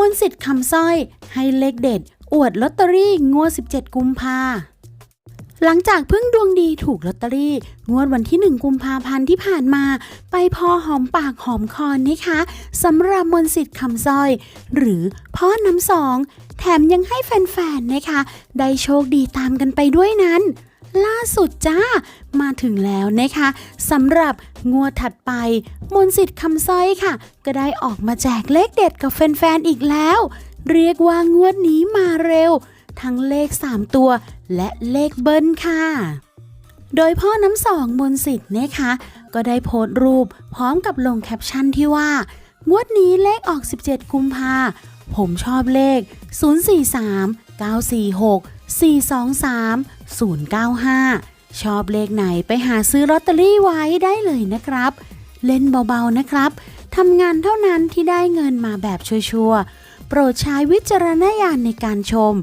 มนสิทธิ์คำสร้อยให้เลขเด็ด อวดลอตเตอรี่งวด 17 กุมภาหลังจากเพิ่งดวงดีถูกลอตเตอรี่ งวดวันที่ 1 กุมภาพันธ์ที่ผ่านมา ไปพอหอมปากหอมคอนะคะสำหรับมนสิทธิ์คำสร้อย หรือพ่อน้ำสอง แถมยังให้แฟนๆนะคะ ได้โชคดีตามกันไปด้วยนั้น ล่าสุดจ้า มาถึงแล้วนะคะสำหรับงวดถัดไป มนสิทธิ์คำสร้อยค่ะ ก็ได้ออกมาแจกเลขเด็ดกับแฟนๆอีกแล้ว เรียกว่างวดนี้มาเร็ว ทั้งเลข 3 ตัว และเลขเบิ้ลค่ะ โดยพ่อน้ำสองมนสิทธิ์นะคะ ก็ได้โพสต์รูปพร้อมกับลงแคปชั่นที่ว่า งวดนี้เลขออก 17 กุมภาผมชอบเลข 043 946 423 095 ชอบเลขไหนไปหาซื้อลอตเตอรี่ไว้ได้เลยนะครับ เล่นเบาๆนะครับทำงานเท่านั้นที่ได้เงินมาแบบชัวร์ๆโปรดใช้วิจารณญาณในการชม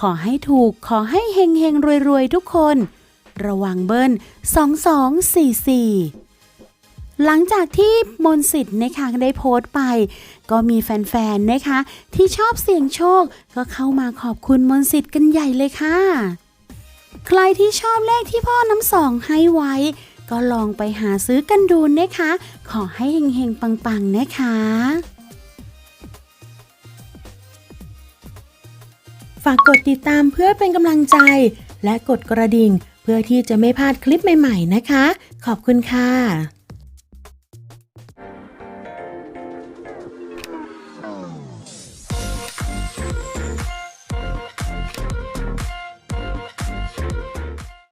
ขอให้ถูกขอให้เฮงเฮงๆรวยๆทุกคน ระวังเบิ้ล2244 หลังจากที่มนสิทธิ์นะคะได้โพสต์ไป ก็มีแฟนๆนะคะ ที่ชอบเสี่ยงโชค ก็เข้ามาขอบคุณมนสิทธิ์กันใหญ่เลยค่ะ ใครที่ชอบเลขที่พ่อน้ำสองให้ไว้ ก็ลองไปหาซื้อกันดูนะคะ ขอให้เฮงๆ ปังๆ นะคะฝากกดติดตามเพื่อเป็นกำลังใจ และกดกระดิ่ง เพื่อที่จะไม่พลาดคลิปใหม่ ๆ นะคะ ขอบคุณค่ะ